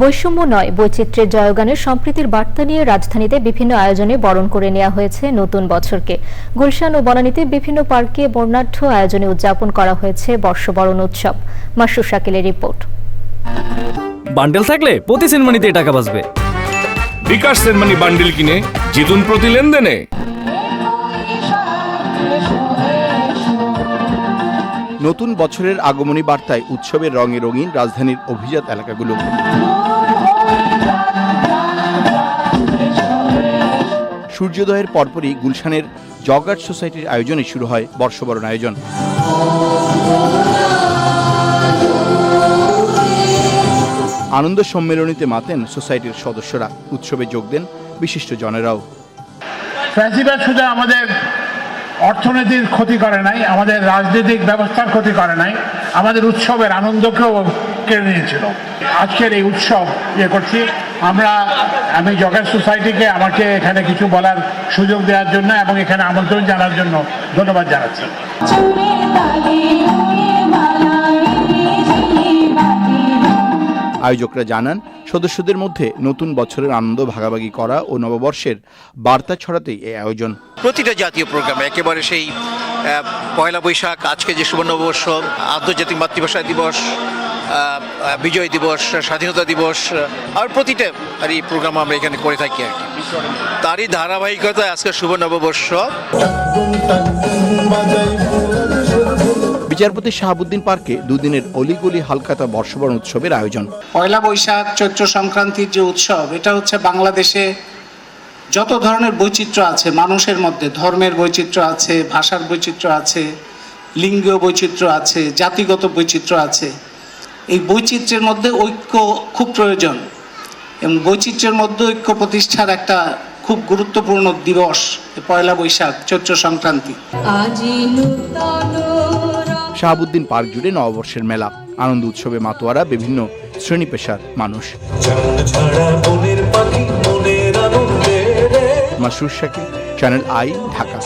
বৈষম্য নয় বৈচিত্র্যের জয়গানের সম্প্রীতির বার্তা নিয়ে রাজধানীতে বিভিন্ন আয়োজনে বরণ করে নেওয়া হয়েছে নতুন বছরকে। গুলশান ও বনানীতে বিভিন্ন পার্কে বর্ণাঢ্য আয়োজনে উদযাপন করা হয়েছে বর্ষবরণ উৎসব। মাসুর শাকিলের রিপোর্ট। বান্ডেল থাকলে প্রতি সেনমানিতে টাকা বাঁচবে। বিকাশ সেনমানি বান্ডিল কিনে জিতুন প্রতি লেনদেনে। নতুন বছরের আগমনী বার্তায় উৎসবের রঙে রঙিন রাজধানীর অভিজাত এলাকাগুলো। সূর্যোদয়ের পরপরই গুলশানের জগার্ড সোসাইটির আয়োজনে শুরু হয় বর্ষবরণ আয়োজন। আনন্দ সম্মেলনীতে মাতেন সোসাইটির সদস্যরা। উৎসবে যোগ দেন বিশিষ্ট জনেরাও। আমাদের অর্থনীতির ক্ষতি করে নাই আমাদের রাজনৈতিক ব্যবস্থার ক্ষতি করে নাই আমাদের উৎসবের আনন্দকেও কেড়ে নিয়েছিল। আজকের এই উৎসব ইয়ে করছি আমরা আমি জগের সোসাইটিকে আমাকে এখানে কিছু বলার সুযোগ দেওয়ার জন্য এবং এখানে আমন্ত্রণ জানার জন্য ধন্যবাদ জানাচ্ছি। আয়োজকরা জানান সদস্যদের মধ্যে নতুন বছরের আনন্দ ভাগাভাগি করা ও নববর্ষের বার্তা ছড়াতেই এই আয়োজন প্রতিটা জাতীয় প্রোগ্রামে একেবারে সেই পয়লা বৈশাখ আজকে যে সুবর্ণ নববর্ষ আন্তর্জাতিক মাতৃভাষা দিবস বিজয় দিবস স্বাধীনতা দিবস আর প্রতিটা আর এই প্রোগ্রাম আমরা এখানে করে থাকি আর কি। তারই ধারাবাহিকতায় আজকে শুভ নববর্ষ বিচারপতি শাহাবুদ্দিন পার্কে দুদিনের অলিগলি হালকাতা বর্ষবরণ উৎসবের আয়োজন। পয়লা বৈশাখ চৈত্র সংক্রান্তির যে উৎসব এটা হচ্ছে বাংলাদেশে যত ধরনের বৈচিত্র্য আছে মানুষের মধ্যে ধর্মের বৈচিত্র্য আছে ভাষার বৈচিত্র্য আছে লিঙ্গীয় বৈচিত্র্য আছে জাতিগত বৈচিত্র্য আছে এই বৈচিত্র্যের মধ্যে ঐক্য খুব প্রয়োজন। এবং বৈচিত্র্যের মধ্যে ঐক্য প্রতিষ্ঠার একটা খুব গুরুত্বপূর্ণ দিবস পয়লা বৈশাখ চৈত্র সংক্রান্তি। আজি নূতন রং। শাহাবুদ্দিন পার্ক জুড়ে নববর্ষের মেলা আনন্দ উৎসবে মাতোয়ারা বিভিন্ন শ্রেণি পেশার মানুষ। Masur Shakil Channel I Dhaka